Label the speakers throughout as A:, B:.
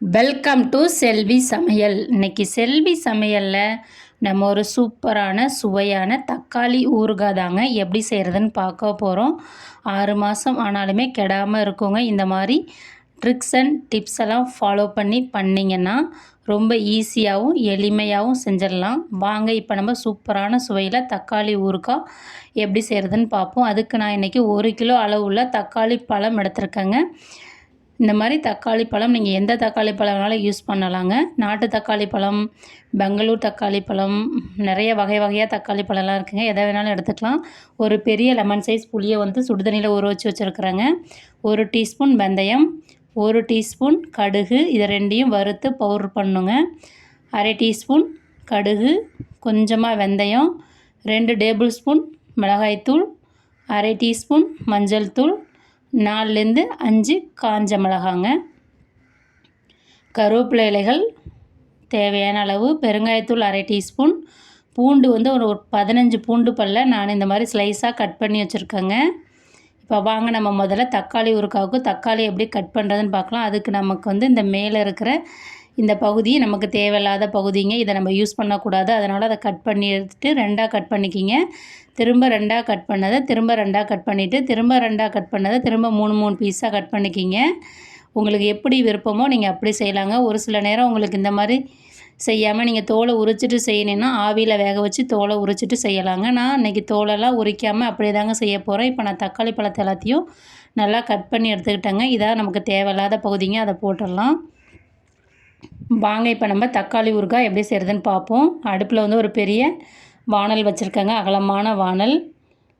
A: Welcome to செல்வி சமையல் இன்னைக்கு செல்வி சமையலில் நம்ம ஒரு சூப்பரான சுவையான தக்காளி ஊறுகாய் தாங்க எப்படி செய்கிறதுன்னு பார்க்க போகிறோம் ஆறு மாதம் ஆனாலுமே கெடாமல் இருக்குங்க. இந்த மாதிரி ட்ரிக்ஸ் அண்ட் டிப்ஸ் எல்லாம் ஃபாலோ பண்ணி பண்ணிங்கன்னா ரொம்ப ஈஸியாகவும் எளிமையாகவும் செஞ்சிடலாம். வாங்க இப்போ நம்ம சூப்பரான சுவையில் தக்காளி ஊறுகாய் எப்படி செய்கிறதுன்னு பார்ப்போம். அதுக்கு நான் இன்றைக்கி ஒரு கிலோ அளவுள்ள தக்காளி பழம் எடுத்திருக்கேங்க. இந்த மாதிரி தக்காளி பழம் நீங்கள் எந்த தக்காளி பழம் வேணாலும் யூஸ் பண்ணலாங்க. நாட்டு தக்காளி பழம் பெங்களூர் தக்காளி பழம் நிறைய வகை வகையாக தக்காளி பழம்லாம் இருக்குங்க. எதை வேணாலும் எடுத்துக்கலாம். ஒரு பெரிய லெமன் சைஸ் புளியை வந்து சுடுதண்ணியில் ஊற வச்சு வச்சுருக்குறேங்க. ஒரு டீஸ்பூன் வெந்தயம் ஒரு டீஸ்பூன் கடுகு இதை ரெண்டையும் வறுத்து பவுட்ரு பண்ணுங்க. அரை டீஸ்பூன் கடுகு கொஞ்சமாக வெந்தயம் ரெண்டு டேபிள் ஸ்பூன் மிளகாய்த்தூள் அரை டீஸ்பூன் மஞ்சள் தூள் நாலுலேருந்து அஞ்சு காஞ்ச மிளகாங்க. கருவேப்பிலை இலைகள் தேவையான அளவு பெருங்காயத்தூள் அரை டீஸ்பூன். பூண்டு வந்து ஒரு பதினஞ்சு பூண்டு பல்ல நான் இந்த மாதிரி ஸ்லைஸாக கட் பண்ணி வச்சுருக்கேங்க. இப்போ வாங்க நம்ம முதல்ல தக்காளி உருக்காவுக்கு தக்காளி எப்படி கட் பண்ணுறதுன்னு பார்க்கலாம். அதுக்கு நமக்கு வந்து இந்த மேலே இருக்கிற இந்த பகுதி நமக்கு தேவையில்லாத பகுதிங்க. இதை நம்ம யூஸ் பண்ணக்கூடாது. அதனால் அதை கட் பண்ணி எடுத்துகிட்டு ரெண்டாக கட் பண்ணிக்கிங்க. திரும்ப ரெண்டாக கட் பண்ணதை திரும்ப ரெண்டாக கட் பண்ணிவிட்டு திரும்ப ரெண்டாக கட் பண்ணதை திரும்ப மூணு மூணு பீஸாக கட் பண்ணிக்கிங்க. உங்களுக்கு எப்படி விருப்பமோ நீங்கள் அப்படி செய்யலாங்க. ஒரு சில நேரம் உங்களுக்கு இந்த மாதிரி செய்யாமல் நீங்கள் தோலை உரிச்சிட்டு செய்யணுன்னா ஆவியில் வேக வச்சு தோலை உரிச்சிட்டு செய்யலாங்க. நான் இன்றைக்கி தோலெல்லாம் உரிக்காமல் அப்படியே தாங்க செய்ய போகிறேன் இப்போ நான் தக்காளி பழத்தை எல்லாத்தையும் நல்லா கட் பண்ணி எடுத்துக்கிட்டேங்க. இதாக நமக்கு தேவையில்லாத பகுதிங்க. அதை போட்டுடலாம். வாங்க இப்போ நம்ம தக்காளி ஊறுகாய் எப்படி செய்கிறதுன்னு பார்ப்போம். அடுப்பில் வந்து ஒரு பெரிய வானல் வச்சுருக்கேங்க அகலமான வானல்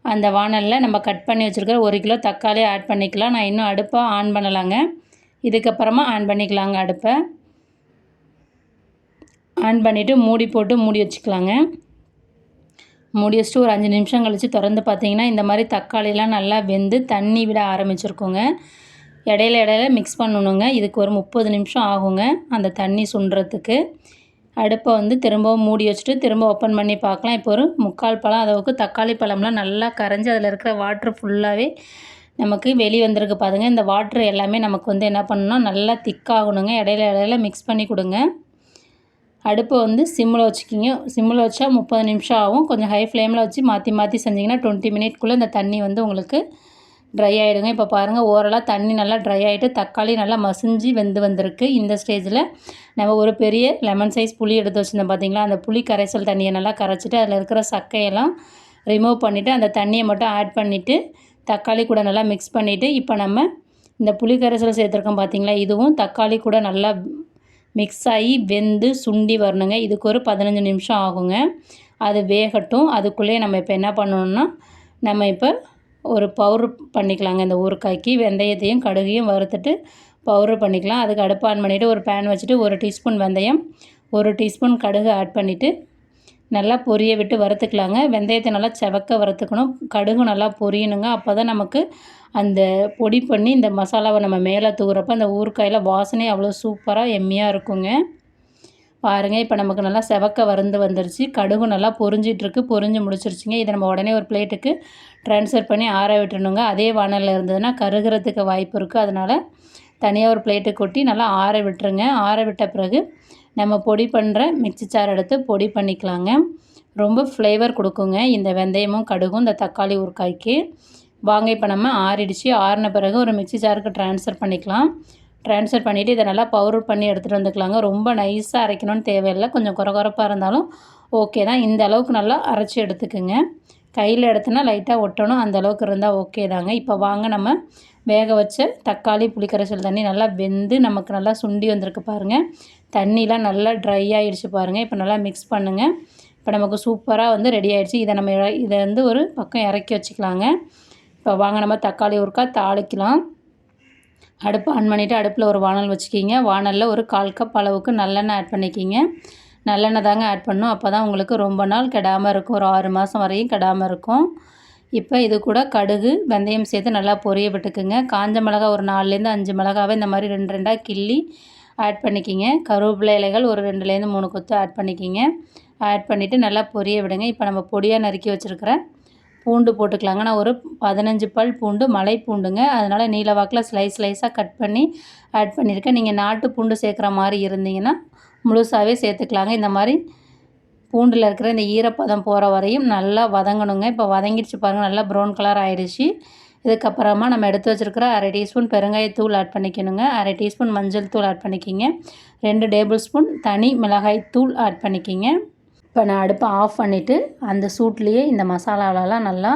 A: அந்த வானலில் நம்ம கட் பண்ணி வச்சுருக்கிற ஒரு கிலோ தக்காளி ஆட் பண்ணிக்கலாம். நான் இன்னும் அடுப்பை ஆன் பண்ணலாங்க. இதுக்கப்புறமா ஆன் பண்ணிக்கலாங்க அடுப்பை. ஆன் பண்ணிவிட்டு மூடி போட்டு மூடி வச்சுக்கலாங்க. மூடி வச்சுட்டு ஒரு அஞ்சு நிமிஷம் கழித்து திறந்து பார்த்தீங்கன்னா இந்த மாதிரி தக்காளிலாம் நல்லா வெந்து தண்ணி விட ஆரம்பிச்சிருக்கோங்க. இடையில இடையில மிக்ஸ் பண்ணணுங்க. இதுக்கு ஒரு முப்பது நிமிஷம் ஆகுங்க. அந்த தண்ணி சுண்டுறதுக்கு அடுப்பை வந்து திரும்பவும் மூடி வச்சுட்டு திரும்ப ஓப்பன் பண்ணி பார்க்கலாம். இப்போ ஒரு முக்கால் பழம் அளவுக்கு தக்காளி பழம்லாம் நல்லா கரைஞ்சி அதில் இருக்கிற வாட்ரு ஃபுல்லாகவே நமக்கு வெளியே வந்திருக்கு பாருங்க. இந்த வாட்ரு எல்லாமே நமக்கு வந்து என்ன பண்ணணும்னா நல்லா திக்காகணுங்க இடையில இடையில மிக்ஸ் பண்ணி கொடுங்க. அடுப்பை வந்து சிம்மில் வச்சுக்கிங்க. சிம்மில் வச்சா முப்பது நிமிஷம் ஆகும். கொஞ்சம் ஹை ஃப்ளேமில் வச்சு மாற்றி மாற்றி செஞ்சிங்கன்னா டுவெண்ட்டி மினிட்குள்ளே இந்த தண்ணி வந்து உங்களுக்கு ட்ரை ஆகிடுங்க இப்போ பாருங்கள் ஓரளவு தண்ணி நல்லா ட்ரை ஆகிட்டு தக்காளி நல்லா மசிஞ்சு வெந்து வந்திருக்கு. இந்த ஸ்டேஜில் நம்ம ஒரு பெரிய லெமன் சைஸ் புளி எடுத்து வச்சுருந்தோம் பார்த்தீங்களா அந்த புளி கரைசல் தண்ணியை நல்லா கரைச்சிட்டு அதில் இருக்கிற சக்கையெல்லாம் ரிமூவ் பண்ணிவிட்டு அந்த தண்ணியை மட்டும் ஆட் பண்ணிவிட்டு தக்காளி கூட நல்லா மிக்ஸ் பண்ணிவிட்டு இப்போ நம்ம இந்த புளி கரைசல் சேர்த்துருக்கோம் பார்த்தீங்களா இதுவும் தக்காளி கூட நல்லா மிக்ஸ் ஆகி வெந்து சுண்டி வரணுங்க. இதுக்கு ஒரு பதினஞ்சு நிமிஷம் ஆகுங்க. அது வேகட்டும். அதுக்குள்ளேயே நம்ம இப்போ என்ன பண்ணணும்னா நம்ம இப்போ ஒரு பவுட்ரு பண்ணிக்கலாங்க இந்த ஊறுக்காய்க்கு வெந்தயத்தையும் கடுகையும் வறுத்துட்டு பவுட்ரு பண்ணிக்கலாம். அதுக்கு அடுப்பு ஆன் பண்ணிவிட்டு ஒரு பேன் வச்சுட்டு ஒரு டீஸ்பூன் வெந்தயம் ஒரு டீஸ்பூன் கடுகு ஆட் பண்ணிவிட்டு நல்லா பொரிய விட்டு வறுத்துக்கலாங்க. வெந்தயத்தை நல்லா செவக்க வறுத்துக்கணும். கடுகு நல்லா பொரியணுங்க. அப்போ தான் நமக்கு அந்த பொடி பண்ணி இந்த மசாலாவை நம்ம மேலே தூக்குறப்ப அந்த ஊறுக்காயில் வாசனை அவ்வளோ சூப்பராக எம்மியாக இருக்குங்க. பாருங்கள் இப்போ நமக்கு நல்லா செவக்க வருந்து வந்துருச்சு. கடுகு நல்லா பொரிஞ்சிட்ருக்கு. பொரிஞ்சு முடிச்சிருச்சுங்க. இதை நம்ம உடனே ஒரு பிளேட்டுக்கு ட்ரான்ஸ்ஃபர் பண்ணி ஆற விட்டுணுங்க. அதே வானலில் இருந்ததுன்னா கருகிறதுக்கு வாய்ப்பு இருக்குது அதனால் தனியாக ஒரு பிளேட்டு கொட்டி நல்லா ஆற விட்டுருங்க. ஆற விட்ட பிறகு நம்ம பொடி பண்ணுற மிக்சி சார் எடுத்து பொடி பண்ணிக்கலாங்க. ரொம்ப ஃப்ளேவர் கொடுக்குங்க. இந்த வெந்தயமும் கடுகும் இந்த தக்காளி ஊறுக்காய்க்கு வாங்க இப்போ நம்ம ஆறிடுச்சு. ஆறின பிறகு ஒரு மிக்சி ஜாருக்கு ட்ரான்ஸ்ஃபர் பண்ணிக்கலாம். ட்ரான்ஸ்ஃபர் பண்ணிவிட்டு இதை நல்லா பவுடர் பண்ணி எடுத்துகிட்டு வந்துக்கலாங்க. ரொம்ப நைஸாக அரைக்கணும்னு தேவையில்லை. கொஞ்சம் குறகுறப்பாக இருந்தாலும் ஓகே தான். இந்த அளவுக்கு நல்லா அரைச்சி எடுத்துக்குங்க. கையில் எடுத்தோன்னா லைட்டாக ஒட்டணும். அந்த அளவுக்கு இருந்தால் ஓகே தாங்க. இப்போ வாங்க நம்ம வேக வச்ச தக்காளி புளிக்கரைசல் தண்ணி நல்லா வெந்து நமக்கு நல்லா சுண்டி வந்திருக்கு பாருங்கள் தண்ணிலாம் நல்லா ட்ரை ஆகிடுச்சு பாருங்கள் இப்போ நல்லா மிக்ஸ் பண்ணுங்கள் இப்போ நமக்கு சூப்பராக வந்து ரெடி ஆகிடுச்சு இதை நம்ம இதை வந்து ஒரு பக்கம் இறக்கி வச்சுக்கலாங்க. இப்போ வாங்க நம்ம தக்காளி ஊறுக்கா தாளிக்கலாம். அடுப்பு ஆன் பண்ணிவிட்டு அடுப்பில் ஒரு வானல் வச்சுக்கிங்க. வானலில் ஒரு கால் கப் அளவுக்கு நல்லெண்ணெய் ஆட் பண்ணிக்கிங்க. நல்லெண்ணெய் தாங்க ஆட் பண்ணணும் அப்போ தான் உங்களுக்கு ரொம்ப நாள் கெடாமல் இருக்கும். ஒரு ஆறு மாதம் வரையும் கெடாமல் இருக்கும். இப்போ இது கூட கடுகு வெந்தயம் சேர்த்து நல்லா பொரிய விட்டுக்குங்க. காஞ்ச மிளகா ஒரு நாலுலேருந்து அஞ்சு மிளகாவை இந்த மாதிரி ரெண்டு ரெண்டாக கிள்ளி ஆட் பண்ணிக்கிங்க. கருவேப்பிலை இலைகள் ஒரு ரெண்டுலேருந்து மூணு கொத்து ஆட் பண்ணிக்கிங்க. ஆட் பண்ணிவிட்டு நல்லா பொரிய விடுங்க. இப்போ நம்ம பொடியாக நறுக்கி வச்சுருக்கிற பூண்டு போட்டுக்கலாங்க. நான் ஒரு பதினஞ்சு பல் பூண்டு மலை பூண்டுங்க. அதனால் நீல வாக்கில் ஸ்லைஸ் ஸ்லைஸாக கட் பண்ணி ஆட் பண்ணியிருக்கேன். நீங்கள் நாட்டு பூண்டு சேர்க்குற மாதிரி இருந்தீங்கன்னா முழுசாகவே சேர்த்துக்கலாங்க. இந்த மாதிரி பூண்டில் இருக்கிற இந்த ஈரப்பதம் போகிற வரையும் நல்லா வதங்கணுங்க. இப்போ வதங்கிடுச்சு பாருங்கள் நல்லா ப்ரௌன் கலர் ஆகிடுச்சு இதுக்கப்புறமா நம்ம எடுத்து வச்சுருக்கிற அரை டீஸ்பூன் பெருங்காயத்தூள் ஆட் பண்ணிக்கணுங்க. அரை டீஸ்பூன் மஞ்சள் தூள் ஆட் பண்ணிக்கிங்க. ரெண்டு டேபிள் ஸ்பூன் தனி மிளகாய் தூள் ஆட் பண்ணிக்கிங்க. இப்போ நான் அடுப்பை ஆஃப் பண்ணிவிட்டு அந்த சூட்லேயே இந்த மசாலாவிலலாம் நல்லா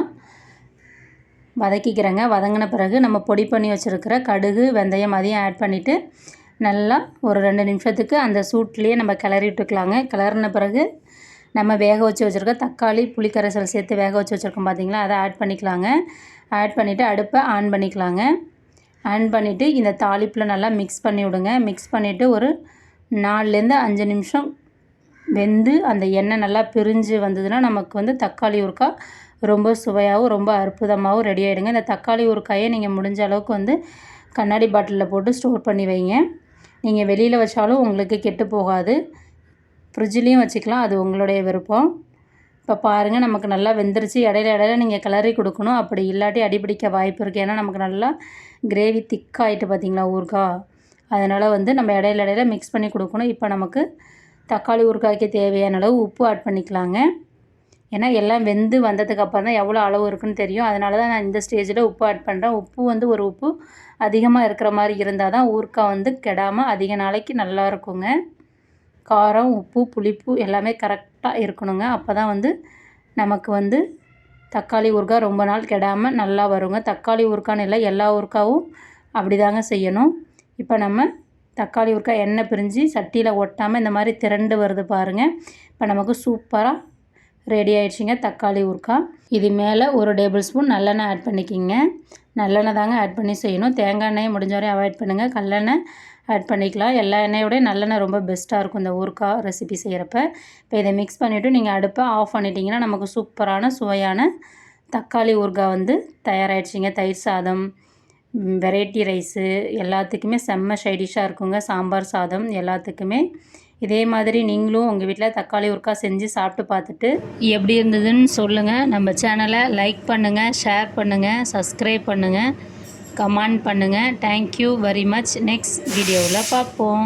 A: வதக்கிக்கிறேங்க. வதங்கின பிறகு நம்ம பொடி பண்ணி வச்சுருக்கிற கடுகு வெந்தயம் அதையும் ஆட் பண்ணிவிட்டு நல்லா ஒரு ரெண்டு நிமிஷத்துக்கு அந்த சூட்லேயே நம்ம கிளறிட்டுக்கலாங்க கிளறின பிறகு நம்ம வேக வச்சு வச்சுருக்க தக்காளி புளிக்கரைசல் சேர்த்து வேக வச்சு வச்சுருக்கோம் பார்த்திங்களா? அதை ஆட் பண்ணிக்கலாங்க. ஆட் பண்ணிவிட்டு அடுப்பை ஆன் பண்ணிக்கலாங்க. ஆன் பண்ணிவிட்டு இந்த தாளிப்பில் நல்லா மிக்ஸ் பண்ணி விடுங்க. மிக்ஸ் பண்ணிவிட்டு ஒரு நாலுலேருந்து அஞ்சு நிமிஷம் வெந்து அந்த எண்ணெய் நல்லா பிரிஞ்சு வந்ததுன்னா நமக்கு வந்து தக்காளி ஊறுக்காய் ரொம்ப சுவையாகவும் ரொம்ப அற்புதமாகவும் ரெடி ஆகிடுங்க இந்த தக்காளி ஊறுக்காயை நீங்கள் முடிஞ்ச அளவுக்கு வந்து கண்ணாடி பாட்டிலில் போட்டு ஸ்டோர் பண்ணி வைங்க. நீங்கள் வெளியில் வச்சாலும் உங்களுக்கு கெட்டு போகாது. ஃப்ரிட்ஜ்லேயும் வச்சுக்கலாம் அது உங்களுடைய விருப்பம். இப்போ பாருங்கள் நமக்கு நல்லா வெந்துருச்சு. இடையில இடையில நீங்கள் கிளறி கொடுக்கணும். அப்படி இல்லாட்டி அடிப்பிடிக்க வாய்ப்பு இருக்குது ஏன்னா நமக்கு நல்லா கிரேவி திக்காயிட்டு பார்த்தீங்களா ஊறுகாய்? அதனால் வந்து நம்ம இடையில இடையில மிக்ஸ் பண்ணி கொடுக்கணும். இப்போ நமக்கு தக்காளி ஊறுகாய்க்கு தேவையான அளவு உப்பு ஆட் பண்ணிக்கலாங்க. ஏன்னா எல்லாம் வெந்து வந்ததுக்கப்புறம் தான் எவ்வளோ அளவு இருக்குன்னு தெரியும். அதனால தான் நான் இந்த ஸ்டேஜில் உப்பு ஆட் பண்ணுறேன் உப்பு வந்து ஒரு உப்பு அதிகமாக இருக்கிற மாதிரி இருந்தால் தான் ஊறுகாய் வந்து கெடாமல் அதிக நாளைக்கு நல்லா இருக்குங்க. காரம் உப்பு புளிப்பு எல்லாமே கரெக்டாக இருக்கணுங்க. அப்போ தான் வந்து நமக்கு வந்து தக்காளி ஊறுகாய் ரொம்ப நாள் கெடாமல் நல்லா வருங்க. தக்காளி ஊறுகான்னு இல்லை எல்லா ஊறுகாவும் அப்படி தாங்க செய்யணும். இப்போ நம்ம தக்காளி ஊறுகாய் எண்ணெய் பிரிஞ்சு சட்டியில் ஒட்டாமல் இந்த மாதிரி திரண்டு வருது பாருங்கள் இப்போ நமக்கு சூப்பராக ரெடி ஆயிடுச்சுங்க தக்காளி ஊறுகாய் இது மேலே ஒரு டேபிள் ஸ்பூன் நல்லெண்ணெய் ஆட் பண்ணிக்கிங்க. நல்லெண்ணெய் தாங்க ஆட் பண்ணி செய்யணும். தேங்காய் எண்ணெயை முடிஞ்ச வரையும் அவாய்ட் பண்ணுங்கள் கல்லெண்ணெய் ஆட் பண்ணிக்கலாம். எல்லா எண்ணெயோடய நல்லெண்ணெய் ரொம்ப பெஸ்ட்டாக இருக்கும் இந்த ஊறுகாய் ரெசிபி செய்கிறப்ப இப்போ இதை மிக்ஸ் பண்ணிவிட்டு நீங்கள் அடுப்பை ஆஃப் பண்ணிட்டீங்கன்னா நமக்கு சூப்பரான சுவையான தக்காளி ஊறுகாய் வந்து தயாராகிடுச்சிங்க தயிர் சாதம் வெரைட்டி ரைஸு எல்லாத்துக்குமே செம்ம சைடிஷாக இருக்குங்க. சாம்பார் சாதம் எல்லாத்துக்குமே. இதே மாதிரி நீங்களும் உங்கள் வீட்டில் தக்காளி ஊறுகாய் செஞ்சு சாப்பிட்டு பார்த்துட்டு எப்படி இருந்ததுன்னு சொல்லுங்கள் நம்ம சேனலை லைக் பண்ணுங்கள் ஷேர் பண்ணுங்கள் சப்ஸ்கிரைப் பண்ணுங்கள் கமெண்ட் பண்ணுங்கள் தேங்க்யூ வெரி மச் நெக்ஸ்ட் வீடியோவில் பார்ப்போம்.